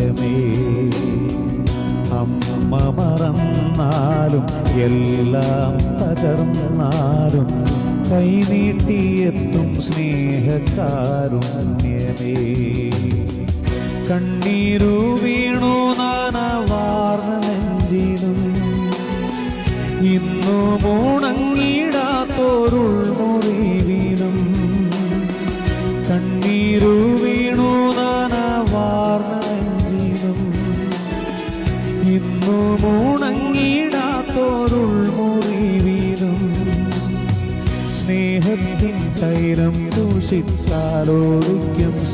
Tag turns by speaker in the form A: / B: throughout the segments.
A: ഭയമേ അമ്മ മറന്നാലും എല്ലാം തകർന്നാലും കൈനീട്ടിയെത്തും സ്നേഹകാരുണ്യമേ കണ്ണീരു വീണു നാനവാർന്ന നെഞ്ചിലും. ഇന്നു മൂണങ്ങിടാത്തോരുൾ മുറിവിലും കണ്ണീരു മുറിവിലും സ്നേഹത്തിൻ തൈരം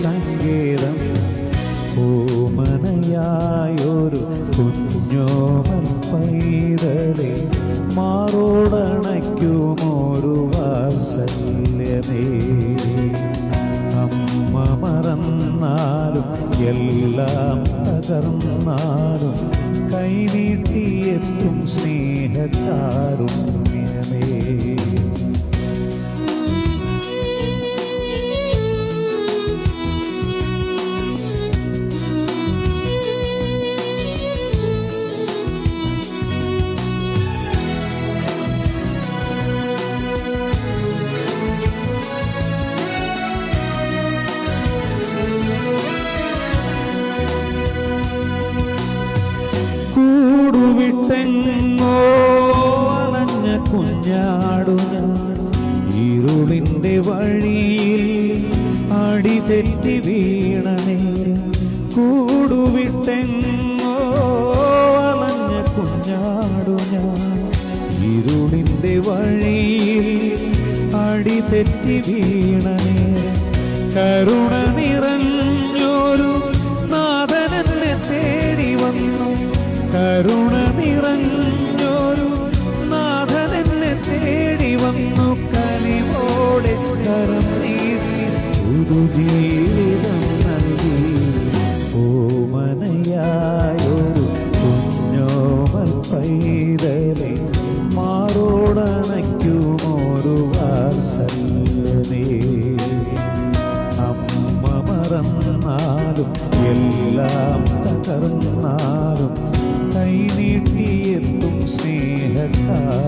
A: സങ്കേതം. ഓമനയായൊരു കുഞ്ഞോമൽ പൈതലെ മാറോടണയ്ക്കുമോരു വാത്സല്യമേ. അമ്മ മറന്നാലും എല്ലാം തകർന്നാലും കൈനീട്ടിയെത്തും സ്നേഹക്കാരുണ്യമേ കൂടുവിട്ടെങ്ങോ അലഞ്ഞ കുഞ്ഞാടു ഇരുളിന്റെ വഴിയിൽ അടിതെറ്റി വീണ നേരം കൂടുവിട്ടെങ്ങോ അലഞ്ഞ കുഞ്ഞാടു ഞാൻ ഇരുളിന്റെ വഴിയിൽ അടിതെറ്റി വീണ നേരം കരുണ നിറഞ്ഞൊരു അമ്മ മറന്നാലും എല്ലാം തകർന്നാലും കൈനീട്ടിയെത്തും സ്നേഹക്കാരുണ്യമേ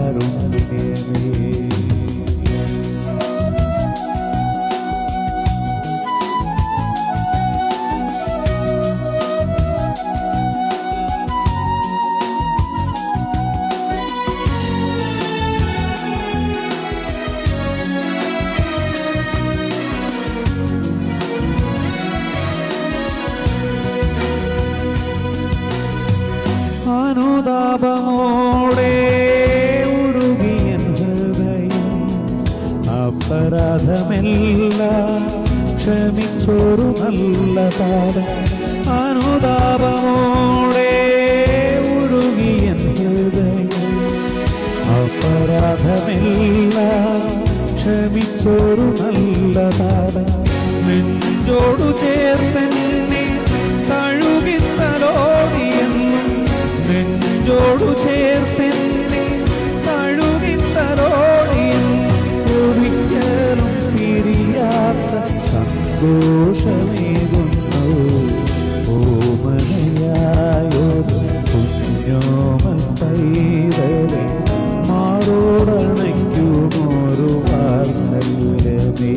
A: അനുതാപമോടെ ഉരുകിയ ഹൃദയം. അപരാധമെല്ലാം ക്ഷമിച്ചൊരു നല്ല താരം അനുതാപമോടെ ഉരുകിയ ഹൃദയം. അപരാധമെല്ലാം ക്ഷമിച്ചൊരു നല്ല താരം നെഞ്ചോടു ചേർത്തെന്നെ പൈതലെ മാറോടണയ്ക്കുമോരു നീ?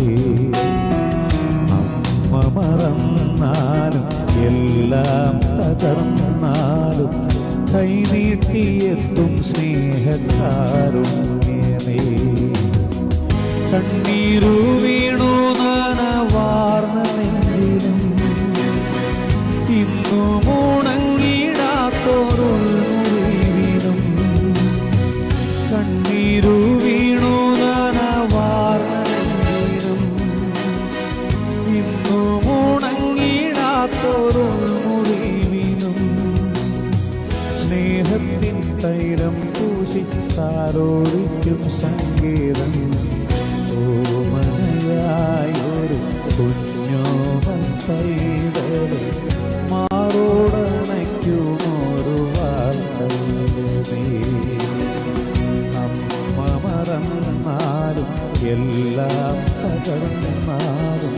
A: അമ്മ മറന്നാലും എല്ലാം തകർന്നാലും കൈനീട്ടിയെത്തും സ്നേഹക്കാരുണ്യമേ കണ്ണീരു വീണു മുണങ്ങിടാത്തോരുൾ മുറിവിലും സ്നേഹത്തിൻ തൈലം പൂശിത്താരോടിക്കും സംഗീതം ഓമനയായൊരു കുഞ്ഞോമൻ പൈതലെ മാറോടണയ്ക്കുമോരു വാത്സല്യമേ അമ്മ മറന്നാലും എല്ലാം തകർന്നാലും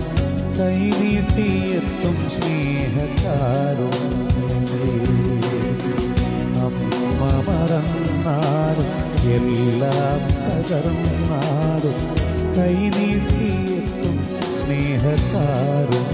A: കൈനീട്ടിയെത്തും സ്നേഹക്കാരും അമ്മ മറന്നാലും എല്ലാം തകർന്നാലും കൈനീട്ടിയെത്തും സ്നേഹക്കാരും.